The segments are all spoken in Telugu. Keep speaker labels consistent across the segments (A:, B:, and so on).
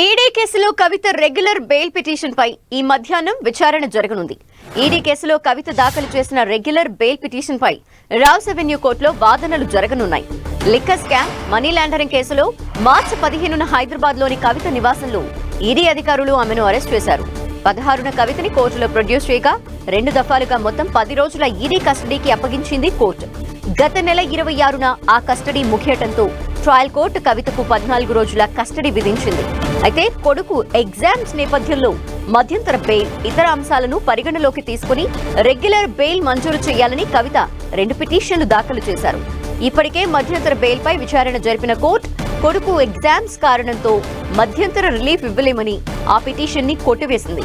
A: ఈడీ కేసులో కవిత రెగ్యులర్ బెయిల్ పిటిషన్ పై ఈ మధ్యాహ్నం విచారణ జరగనుంది. ఈడీ కేసులో కవిత దాఖలు చేసిన రెగ్యులర్ బెయిల్ పిటిషన్ పై రావ్స్ అవెన్యూ కోర్టులో వాదనలు జరగనున్నాయి. లిక్కర్ స్కామ్ మనీ లాండరింగ్ కేసులో మార్చి పదిహేనున హైదరాబాద్లోని కవిత నివాసంలో ఈడీ అధికారులు ఆమెను అరెస్ట్ చేశారు. పదహారున కవితని కోర్టులో ప్రొడ్యూస్ చేయగా రెండు దఫాలుగా మొత్తం పది రోజుల ఈడీ కస్టడీకి అప్పగించింది కోర్టు. గత నెల ఇరవై ఆరున ఆ కస్టడీ ముగియటంతో ట్రయల్ కోర్టు కవితకు పద్నాలుగు రోజుల కస్టడీ విధించింది. అయితే కొడుకు ఎగ్జామ్స్ నేపథ్యంలో మధ్యంతర బెయిల్ ఇతర అంశాలను పరిగణలోకి తీసుకుని రెగ్యులర్ బెయిల్ మంజూరు చేయాలని కవిత రెండు పిటిషన్లు దాఖలు చేశారు. ఇప్పటికే మధ్యంతర బెయిల్పై విచారణ జరిపిన కోర్టు కొడుకు ఎగ్జామ్స్ కారణంతో మధ్యంతర రిలీఫ్ ఇవ్వలేమని ఆ పిటిషన్ని కొట్టివేసింది.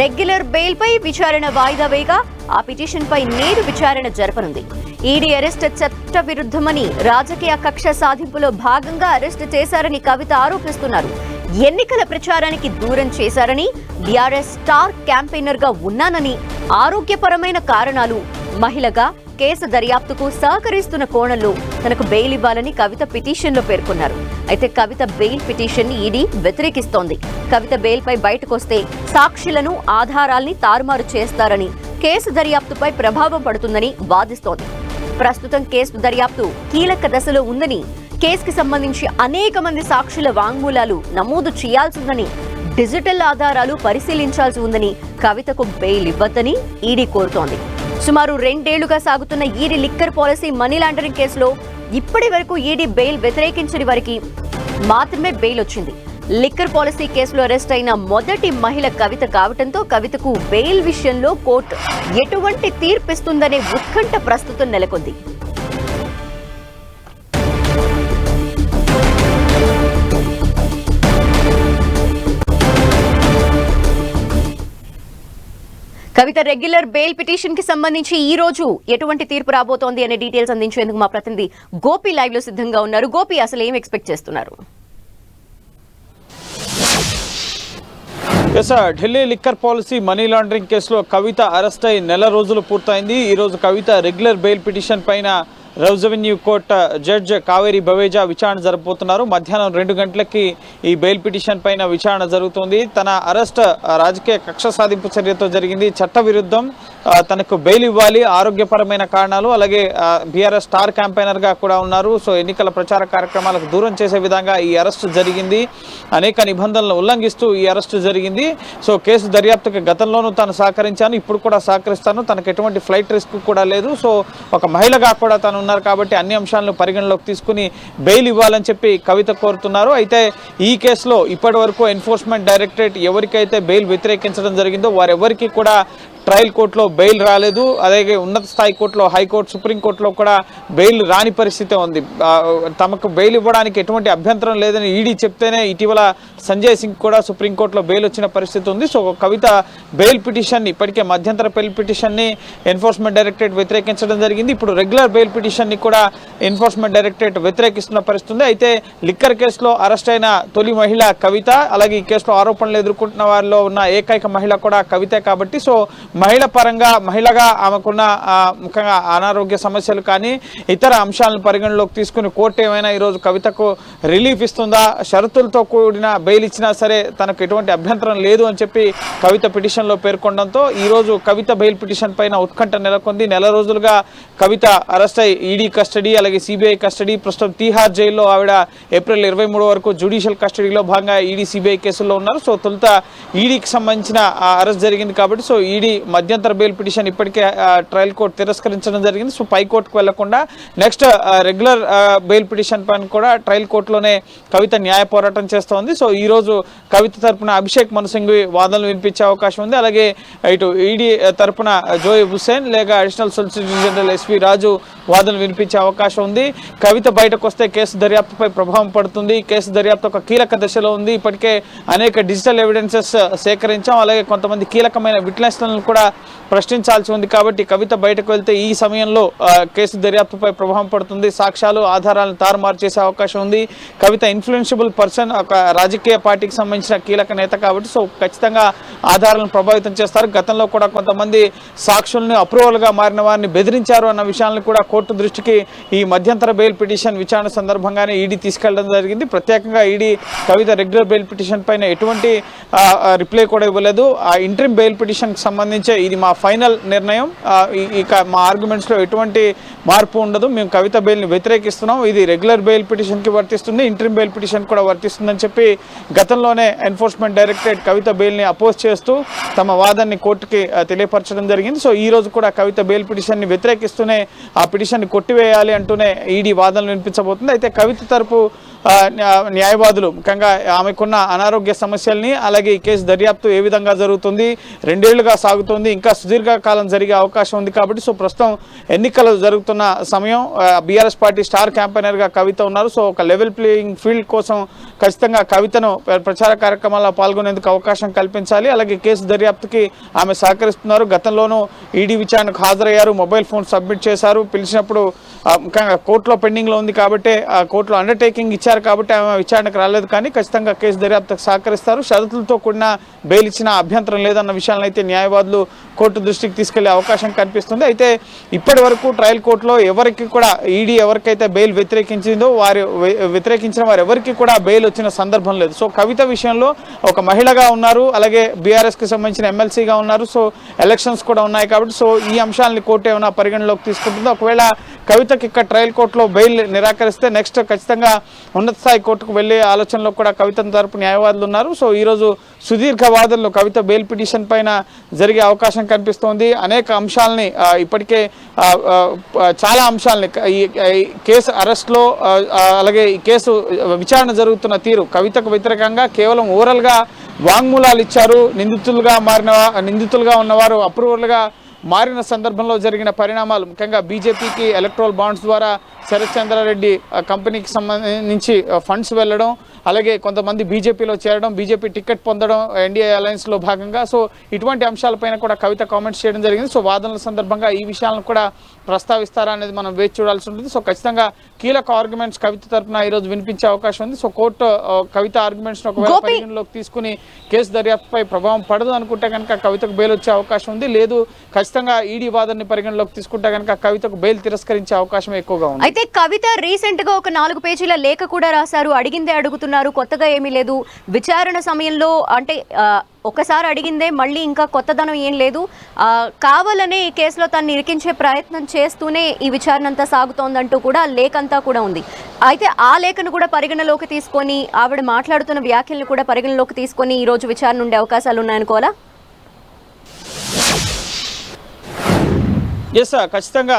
A: రెగ్యులర్ బెయిల్ పై విచారణ వాయిదా వేయగా ఆ పిటిషన్ పై నేడు విచారణ జరపనుంది. ఈడీ అరెస్ట్ చట్ట విరుద్ధమని రాజకీయ కక్ష సాధింపులో భాగంగా అరెస్ట్ చేశారని కవిత ఆరోపిస్తున్నారు. ఎన్నికల ప్రచారానికి దూరం చేశారని బీఆర్ఎస్ స్టార్ క్యాంపెయినర్గా ఉన్నానని ఆరోగ్యపరమైన కారణాలు మహిళగా కేసు దర్యాప్తుకు సహకరిస్తున్న కోణంలో తనకు బెయిల్ ఇవ్వాలని కవిత పిటిషన్లో పేర్కొన్నారు. అయితే కవిత బెయిల్ పిటిషన్ ఈడీ వ్యతిరేకిస్తోంది. కవిత బెయిల్పై బయటకొస్తే సాక్షులను ఆధారాల్ని తారుమారు చేస్తారని కేసు దర్యాప్తుపై ప్రభావం పడుతుందని వాదిస్తోంది. ప్రస్తుతం కేసు దర్యాప్తు కీలక దశలో ఉందని కేసుకి సంబంధించి అనేక మంది సాక్షుల వాంగ్మూలాలు నమోదు చేయాల్సిందని డిజిటల్ ఆధారాలు పరిశీలించాల్సి ఉందని కవితకు బెయిల్ ఇవ్వద్దని ఈడీ కోరుతోంది. సుమారు రెండేళ్ళుగా సాగుతున్న ED liquor policy money laundering కేసులో ఇప్పటి వరకు ఈడీ బెయిల్ వ్యతిరేకించని వారికి మాత్రమే బెయిల్ వచ్చింది. లిక్కర్ పాలసీ కేసులో అరెస్ట్ అయిన మొదటి మహిళ కవిత కావటంతో కవితకు బెయిల్ విషయంలో కోర్టు ఎటువంటి తీర్పిస్తుందనే ఉత్కంఠ ప్రస్తుతం నెలకొంది. కవిత రెగ్యులర్ బెయిల్ పిటిషన్కి సంబంధించి ఈ రోజు ఎటువంటి తీర్పు రాబోతోంది అనే డీటెయిల్స్ అందించేందుకు మా ప్రతినిధి గోపి లైవ్లో సిద్ధంగా ఉన్నారు. గోపి అసలు ఏం ఎక్స్పెక్ట్ చేస్తున్నారు?
B: Yes sir Delhi liquor policy money laundering కేసులో కవిత అరెస్ట్ అయి నెల రోజులు పూర్తయింది. ఈ రోజు కవిత రెగ్యులర్ బెయిల్ పిటిషన్ పైన Rouse court judge Kaveri Baweja విచారణ జరపబోతున్నారు. మధ్యాహ్నం రెండు గంటలకి ఈ బెయిల్ పిటిషన్ పైన విచారణ జరుగుతుంది. తన అరెస్ట్ రాజకీయ కక్ష సాధింపు చర్యతో జరిగింది. చట్ట విరుద్ధం. తనకు బెయిల్ ఇవ్వాలి ఆరోగ్యపరమైన కారణాలు అలాగే బీఆర్ఎస్ స్టార్ క్యాంపెయినర్గా కూడా ఉన్నారు. సో ఎన్నికల ప్రచార కార్యక్రమాలకు దూరం చేసే విధంగా ఈ అరెస్టు జరిగింది. అనేక నిబంధనలను ఉల్లంఘిస్తూ ఈ అరెస్టు జరిగింది. సో కేసు దర్యాప్తుకి గతంలోనూ తాను సహకరించాను ఇప్పుడు కూడా సహకరిస్తాను. తనకు ఎటువంటి ఫ్లైట్ రిస్క్ కూడా లేదు. సో ఒక మహిళగా కూడా తాను ఉన్నారు కాబట్టి అన్ని అంశాలను పరిగణలోకి తీసుకుని బెయిల్ ఇవ్వాలని చెప్పి కవిత కోరుతున్నారు. అయితే ఈ కేసులో ఇప్పటి వరకు ఎన్ఫోర్స్మెంట్ డైరెక్టరేట్ ఎవరికైతే బెయిల్ వ్యతిరేకించడం జరిగిందో వారెవరికి కూడా ట్రయల్ కోర్టులో బెయిల్ రాలేదు. అలాగే ఉన్నత స్థాయి కోర్టులో హైకోర్టు సుప్రీంకోర్టులో కూడా బెయిల్ రాని పరిస్థితి ఉంది. తమకు బెయిల్ ఇవ్వడానికి ఎటువంటి అభ్యంతరం లేదని ఈడీ చెప్తేనే ఇటీవల సంజయ్ సింగ్ కూడా సుప్రీంకోర్టులో బెయిల్ వచ్చిన పరిస్థితి ఉంది. సో కవిత బెయిల్ పిటిషన్ని ఇప్పటికే మధ్యంతర బెయిల్ పిటిషన్ని ఎన్ఫోర్స్మెంట్ డైరెక్టరేట్ వ్యతిరేకించడం జరిగింది. ఇప్పుడు రెగ్యులర్ బెయిల్ పిటిషన్ని కూడా ఎన్ఫోర్స్మెంట్ డైరెక్టరేట్ వ్యతిరేకిస్తున్న పరిస్థితి ఉంది అయితే లిక్కర్ కేసులో అరెస్ట్ అయిన తొలి మహిళ కవిత అలాగే ఈ కేసులో ఆరోపణలు ఎదుర్కొంటున్న వారిలో ఉన్న ఏకైక మహిళ కూడా కవితే కాబట్టి. సో మహిళ పరంగా మహిళగా ఆమెకున్న ముఖ్యంగా అనారోగ్య సమస్యలు కానీ ఇతర అంశాలను పరిగణలోకి తీసుకుని కోర్టు ఏమైనా ఈరోజు కవితకు రిలీఫ్ ఇస్తుందా? షరతులతో కూడిన బెయిల్ ఇచ్చినా సరే తనకు ఎటువంటి అభ్యంతరం లేదు అని చెప్పి కవిత పిటిషన్లో పేర్కొనడంతో ఈరోజు కవిత బెయిల్ పిటిషన్ పైన ఉత్కంఠ నెలకొంది. నెల రోజులుగా కవిత అరెస్ట్ అయి ఈడీ కస్టడీ అలాగే సిబిఐ కస్టడీ ప్రస్తుతం తీహార్ జైల్లో ఆవిడ ఏప్రిల్ ఇరవై మూడు వరకు జ్యుడిషియల్ కస్టడీలో భాగంగా ఈడీ సిబిఐ కేసుల్లో ఉన్నారు. సో తొలుత ఈడీకి సంబంధించిన అరెస్ట్ జరిగింది కాబట్టి సో ఈడీ మధ్యంతర బెయిల్ పిటిషన్ ఇప్పటికే ట్రయల్ కోర్టు తిరస్కరించడం జరిగింది. సో పైకోర్టుకు వెళ్ళకుండా నెక్స్ట్ రెగ్యులర్ బెయిల్ పిటిషన్ పైన కూడా ట్రయల్ కోర్టులోనే కవిత న్యాయ పోరాటం చేస్తోంది. సో ఈ రోజు కవిత తరపున అభిషేక్ మనుసింఘవి వాదనలు వినిపించే అవకాశం ఉంది. అలాగే ఇటు ఈడీ తరపున జోయ్ హుస్సేన్ లేక additional solicitor general SV Raju వాదనలు వినిపించే అవకాశం ఉంది. కవిత బయటకు వస్తే కేసు దర్యాప్తుపై ప్రభావం పడుతుంది. కేసు దర్యాప్తు ఒక కీలక దశలో ఉంది. ఇప్పటికే అనేక డిజిటల్ ఎవిడెన్సెస్ సేకరించాం. అలాగే కొంతమంది కీలకమైన విట్నెస్లను కూడా కూడా ప్రశ్నించాల్సి ఉంది కాబట్టి కవిత బయటకు వెళ్తే ఈ సమయంలో కేసు దర్యాప్తుపై ప్రభావం పడుతుంది. సాక్ష్యాలు ఆధారాలను తారుమారు చేసే అవకాశం ఉంది. కవిత ఇన్ఫ్లుయెన్షియబుల్ పర్సన్ ఒక రాజకీయ పార్టీకి సంబంధించిన కీలక నేత కాబట్టి సో ఖచ్చితంగా ఆధారాలను ప్రభావితం చేస్తారు. గతంలో కూడా కొంతమంది సాక్షుల్ని అప్రూవల్గా మారిన వారిని బెదిరించారు అన్న విషయాలను కూడా కోర్టు దృష్టికి ఈ మధ్యంతర బెయిల్ పిటిషన్ విచారణ సందర్భంగానే ఈడీ తీసుకెళ్ళడం జరిగింది. ప్రత్యేకంగా ED Kavitha regular bail petition పైన ఎటువంటి రిప్లై కూడా ఇవ్వలేదు. ఆ ఇంట్రీమ్ బెయిల్ పిటిషన్కి సంబంధించి ఇది మా ఫైనల్ నిర్ణయం. ఈ- ఇక మా ఆర్గ్యుమెంట్స్లో ఎటువంటి మార్పు ఉండదు. మేము కవిత బెయిల్ని వ్యతిరేకిస్తున్నాం. ఇది రెగ్యులర్ బెయిల్ పిటిషన్కి వర్తిస్తుంది. ఇంటర్మ్ బెయిల్ పిటిషన్ కూడా వర్తిస్తుందని చెప్పి గతంలోనే ఎన్ఫోర్స్మెంట్ డైరెక్టరేట్ కవిత బెయిల్ని అపోజ్ చేస్తూ తమ వాదాన్ని కోర్టుకి తెలియపరచడం జరిగింది. సో ఈ రోజు కూడా కవిత బెయిల్ పిటిషన్ని వ్యతిరేకిస్తూనే ఆ పిటిషన్ని కొట్టివేయాలి అంటూనే ఈడీ వాదనలు వినిపించబోతుంది. అయితే కవిత తరపు న్యాయవాదులు ముఖ్యంగా ఆమెకున్న అనారోగ్య సమస్యల్ని అలాగే ఈ కేసు దర్యాప్తు ఏ విధంగా జరుగుతుంది రెండేళ్ళుగా సాగుతుంది ఇంకా సుదీర్ఘకాలం జరిగే అవకాశం ఉంది కాబట్టి సో ప్రస్తుతం ఎన్నికలు జరుగుతున్న సమయం బీఆర్ఎస్ పార్టీ స్టార్ క్యాంపెయినర్గా కవిత ఉన్నారు. సో ఒక లెవెల్ ప్లేయింగ్ ఫీల్డ్ కోసం ఖచ్చితంగా కవితను ప్రచార కార్యక్రమాల్లో పాల్గొనేందుకు అవకాశం కల్పించాలి. అలాగే కేసు దర్యాప్తుకి ఆమె సహకరిస్తున్నారు. గతంలోనూ ఈడీ విచారణకు హాజరయ్యారు మొబైల్ ఫోన్ సబ్మిట్ చేశారు పిలిచినప్పుడు ముఖ్యంగా కోర్టులో పెండింగ్లో ఉంది కాబట్టి ఆ కోర్టులో అండర్టేకింగ్ ఇచ్చారు. కాబట్టి ఆమె విచారణకు రాలేదు. కానీ ఖచ్చితంగా కేసు దర్యాప్తుకు సహకరిస్తారు. షరతులతో కూడిన బెయిల్ ఇచ్చిన అభ్యంతరం లేదన్న విషయాలను అయితే న్యాయవాదులు కోర్టు దృష్టికి తీసుకెళ్ళే అవకాశం కనిపిస్తుంది. అయితే ఇప్పటి వరకు ట్రయల్ కోర్టులో ఎవరికి కూడా ఈడీ ఎవరికైతే బెయిల్ వ్యతిరేకించిందో వారి వ్యతిరేకించిన వారు ఎవరికి కూడా బెయిల్ వచ్చిన సందర్భం లేదు. సో కవిత విషయంలో ఒక మహిళగా ఉన్నారు. అలాగే బీఆర్ఎస్కి సంబంధించిన ఎమ్మెల్సీగా ఉన్నారు. సో ఎలక్షన్స్ కూడా ఉన్నాయి కాబట్టి సో ఈ అంశాలని కోర్టు ఏమైనా పరిగణలోకి తీసుకుంటుందో ఒకవేళ కవితకి ఇక్కడ ట్రయల్ కోర్టులో బెయిల్ నిరాకరిస్తే నెక్స్ట్ ఖచ్చితంగా ఉన్నత స్థాయి కోర్టుకు వెళ్ళే ఆలోచనలో కూడా కవిత తరపు న్యాయవాదులు ఉన్నారు. సో ఈరోజు సుదీర్ఘ వాదనలు కవిత బెయిల్ పిటిషన్ పైన జరిగే అవకాశం కనిపిస్తోంది. అనేక అంశాలని ఇప్పటికే చాలా అంశాలని ఈ కేసు అరెస్ట్లో అలాగే ఈ కేసు విచారణ జరుగుతున్న తీరు కవితకు వ్యతిరేకంగా కేవలం ఓరల్గా వాంగ్మూలాలు ఇచ్చారు. నిందితులుగా మారిన నిందితులుగా ఉన్నవారు అప్రూవర్లుగా మారిన సందర్భంలో జరిగిన పరిణామాలు. ముఖ్యంగా బీజేపీకి ఎలక్ట్రోల్ బాండ్స్ ద్వారా శరత్ చంద్రారెడ్డి కంపెనీకి సంబంధించి ఫండ్స్ వెళ్ళడం అలాగే కొంతమంది బీజేపీలో చేరడం బీజేపీ టికెట్ పొందడం ఎన్డీఏ అలయన్స్లో భాగంగా. సో ఇటువంటి అంశాలపైన కూడా కవిత కామెంట్స్ చేయడం జరిగింది. సో వాదనల సందర్భంగా ఈ విషయాలను కూడా ప్రస్తావిస్తారా అనేది మనం వేచి చూడాల్సి ఉంటుంది. సో ఖచ్చితంగా కీలక ఆర్గ్యుమెంట్స్ కవిత తరపున ఈరోజు వినిపించే అవకాశం ఉంది. సో కోర్టు కవిత ఆర్గ్యుమెంట్స్ ఒకవేళ. పరిగణలోకి తీసుకుని కేసు దర్యాప్తుపై ప్రభావం పడదు అనుకుంటే కనుక కవితకు బెయిల్ వచ్చే అవకాశం ఉంది. లేదు ఖచ్చితంగా ఈడీ వాదనని పరిగణలోకి తీసుకుంటే కనుక కవితకు బెయిల్ తిరస్కరించే అవకాశం ఎక్కువగా ఉంది.
A: అయితే కవిత రీసెంట్గా ఒక నాలుగు పేజీల లేఖ కూడా రాశారు. అడిగిందే అడుగుతున్నారు. కొత్తగా ఏమీ లేదు. విచారణ సమయంలో అంటే ఒకసారి అడిగిందే మళ్ళీ ఇంకా కొత్తదనం ఏం లేదు. కావాలనే ఈ కేసులో తను ఇరికించే ప్రయత్నం చేస్తూనే ఈ విచారణ అంతా సాగుతోందంటూ కూడా లేఖ అంతా కూడా ఉంది. అయితే ఆ లేఖను కూడా పరిగణలోకి తీసుకొని ఆవిడ మాట్లాడుతున్న వ్యాఖ్యలను కూడా పరిగణలోకి తీసుకొని ఈ రోజు విచారణ ఉండే అవకాశాలు ఉన్నాయనుకోవాలా
B: ఎస్ ఖచ్చితంగా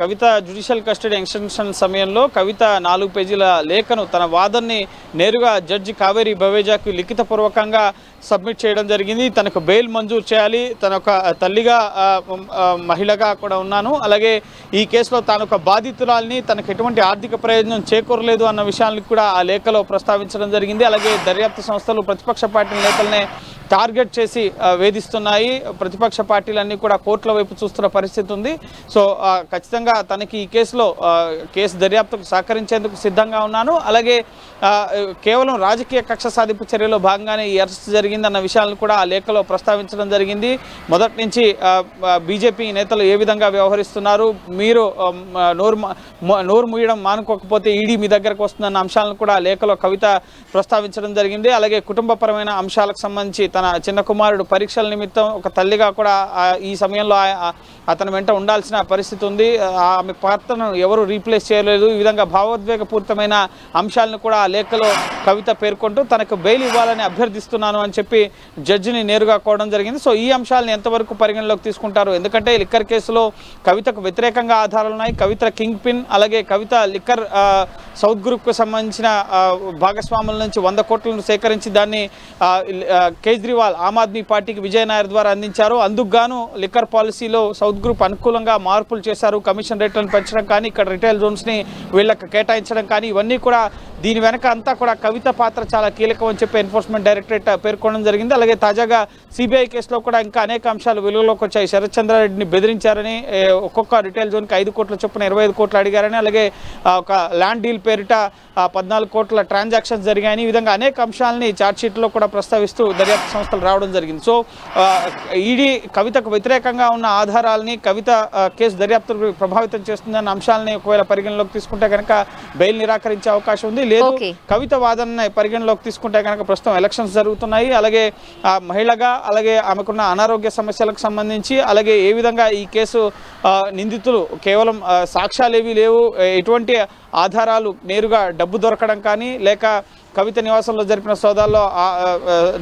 B: కవిత జ్యుడిషియల్ కస్టడీ ఎక్స్టెన్షన్ సమయంలో కవిత నాలుగు పేజీల లేఖను తన వాదనని నేరుగా జడ్జి కావేరి బవేజాకు లిఖితపూర్వకంగా సబ్మిట్ చేయడం జరిగింది. తనకు బెయిల్ మంజూరు చేయాలి. తన ఒక తల్లిగా మహిళగా కూడా ఉన్నాను. అలాగే ఈ కేసులో తాను ఒక బాధితురాల్ని తనకు ఎటువంటి ఆర్థిక ప్రయోజనం చేకూరలేదు అన్న విషయాన్ని కూడా ఆ లేఖలో ప్రస్తావించడం జరిగింది. అలాగే దర్యాప్తు సంస్థలు ప్రతిపక్ష పార్టీ నేతలనే టార్గెట్ చేసి వేధిస్తున్నాయి. ప్రతిపక్ష పార్టీలన్నీ కూడా కోర్టుల వైపు చూస్తున్న పరిస్థితి ఉంది. సో ఖచ్చితంగా తనకి ఈ కేసులో కేసు దర్యాప్తుకు సహకరించేందుకు సిద్ధంగా ఉన్నాను. అలాగే కేవలం రాజకీయ కక్ష సాధింపు చర్యలో భాగంగానే ఈ అరెస్ట్ జరిగిందన్న విషయాలను కూడా ఆ లేఖలో ప్రస్తావించడం జరిగింది. మొదటి నుంచి బీజేపీ నేతలు ఏ విధంగా వ్యవహరిస్తున్నారు? మీరు నోరు నోరు ముయ్యడం మానుకోకపోతే ఈడీ మీ దగ్గరకు వస్తుందన్న అంశాలను కూడా ఆ లేఖలో కవిత ప్రస్తావించడం జరిగింది. అలాగే కుటుంబపరమైన అంశాలకు సంబంధించి తన చిన్న కుమారుడు పరీక్షల నిమిత్తం ఒక తల్లిగా కూడా ఈ సమయంలో అతని వెంట ఉండాల్సిన పరిస్థితి ఉంది. ఆమె పాత్రను ఎవరు రీప్లేస్ చేయలేదు. ఈ విధంగా భావోద్వేగపూరితమైన అంశాలను కూడా ఆ లేఖలో కవిత పేర్కొంటూ తనకు బెయిల్ ఇవ్వాలని అభ్యర్థిస్తున్నాను అని చెప్పి జడ్జిని నేరుగా కోవడం జరిగింది. సో ఈ అంశాలను ఎంతవరకు పరిగణలోకి తీసుకుంటారు? ఎందుకంటే లిక్కర్ కేసులో కవితకు వ్యతిరేకంగా ఆధారాలు ఉన్నాయి. కవిత కింగ్ పిన్ అలాగే కవిత లిక్కర్ సౌత్ గ్రూప్కు సంబంధించిన భాగస్వాముల నుంచి వంద కోట్లను సేకరించి దాన్ని కేజ్రీ కేజ్రీవాల్ ఆమ్ ఆద్మీ పార్టీకి విజయ్ నాయర్ ద్వారా అందించారు. అందుకు గాను లిక్కర్ పాలసీలో సౌత్ గ్రూప్ అనుకూలంగా మార్పులు చేశారు. కమిషన్ రేట్లను పెంచడం కానీ ఇక్కడ రిటైల్ జోన్స్ని వీళ్ళకి కేటాయించడం కానీ ఇవన్నీ కూడా దీని వెనక అంతా కూడా కవిత పాత్ర చాలా కీలకం అని చెప్పి ఎన్ఫోర్స్మెంట్ డైరెక్టరేట్ పేర్కొనడం జరిగింది. అలాగే తాజాగా సిబిఐ కేసులో కూడా ఇంకా అనేక అంశాలు వెలుగులోకి వచ్చాయి. శరత్చంద్రారెడ్డిని బెదిరించారని ఒక్కొక్క రిటైల్ జోన్కి ఐదు కోట్ల చొప్పున ఇరవై ఐదు కోట్లు అడిగారని అలాగే ఒక ల్యాండ్ డీల్ పేరిట పద్నాలుగు కోట్ల ట్రాన్సాక్షన్స్ జరిగాయని ఈ విధంగా అనేక అంశాలని ఛార్జ్షీట్లో కూడా ప్రస్తావిస్తూ దర్యాప్తు సంస్థలు రావడం జరిగింది. సో ఈడీ కవితకు వ్యతిరేకంగా ఉన్న ఆధారాలని కవిత కేసు దర్యాప్తు ప్రభావితం చేస్తుందన్న అంశాలని ఒకవేళ పరిగణలోకి తీసుకుంటే కనుక బెయిల్ నిరాకరించే అవకాశం ఉంది. లేదు. కవిత వాదనని పరిగణలోకి తీసుకుంటే కనుక ప్రస్తుతం ఎలక్షన్స్ జరుగుతున్నాయి. అలాగే ఆ, మహిళగా అలాగే ఆమెకున్న అనారోగ్య సమస్యలకు సంబంధించి అలాగే ఏ విధంగా ఈ కేసు నిందితులు కేవలం సాక్ష్యాలు ఏవి లేవు. ఎటువంటి ఆధారాలు నేరుగా డబ్బు దొరకడం కానీ లేక కవిత నివాసంలో జరిపిన సోదాల్లో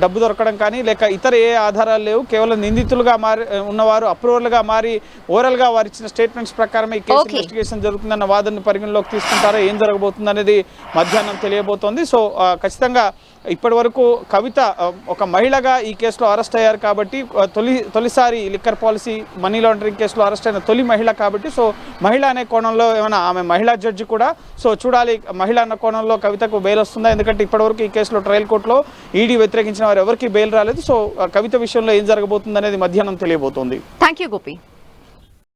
B: డబ్బు దొరకడం కానీ లేక ఇతర ఏ ఆధారాలు లేవు కేవలం నిందితులుగా మారి ఉన్నవారు అప్రూవల్గా మారి ఓరల్గా వారు ఇచ్చిన స్టేట్మెంట్స్ ప్రకారం ఈ కేసు. ఇన్వెస్టిగేషన్ జరుగుతుందన్న వాదనను పరిగణలోకి తీసుకుంటారో ఏం జరగబోతుంది అనేది మధ్యాహ్నం తెలియబోతోంది సో ఖచ్చితంగా ఇప్పటి వరకు కవిత ఒక మహిళగా ఈ కేసులో అరెస్ట్ అయ్యారు కాబట్టి తొలి తొలిసారి లిక్కర్ పాలసీ మనీ లాండరింగ్ కేసులో అరెస్ట్ అయిన తొలి మహిళ కాబట్టి సో మహిళ అనే కోణంలో ఏమైనా ఆమె మహిళా జడ్జి కూడా సో చూడాలి మహిళ అన్న కోణంలో కవితకు బెయిల్ వస్తుందా? ఎందుకంటే ఇప్పటివరకు ఈ కేసులో ట్రయల్ కోర్టులో ఈడీ వ్యతిరేకించిన వారు ఎవరికి బెయిల్ రాలేదు. సో ఆ, కవిత విషయంలో ఏం జరగబోతుంది అనేది మధ్యాహ్నం తెలియబోతోంది.
A: Thank you Gopi.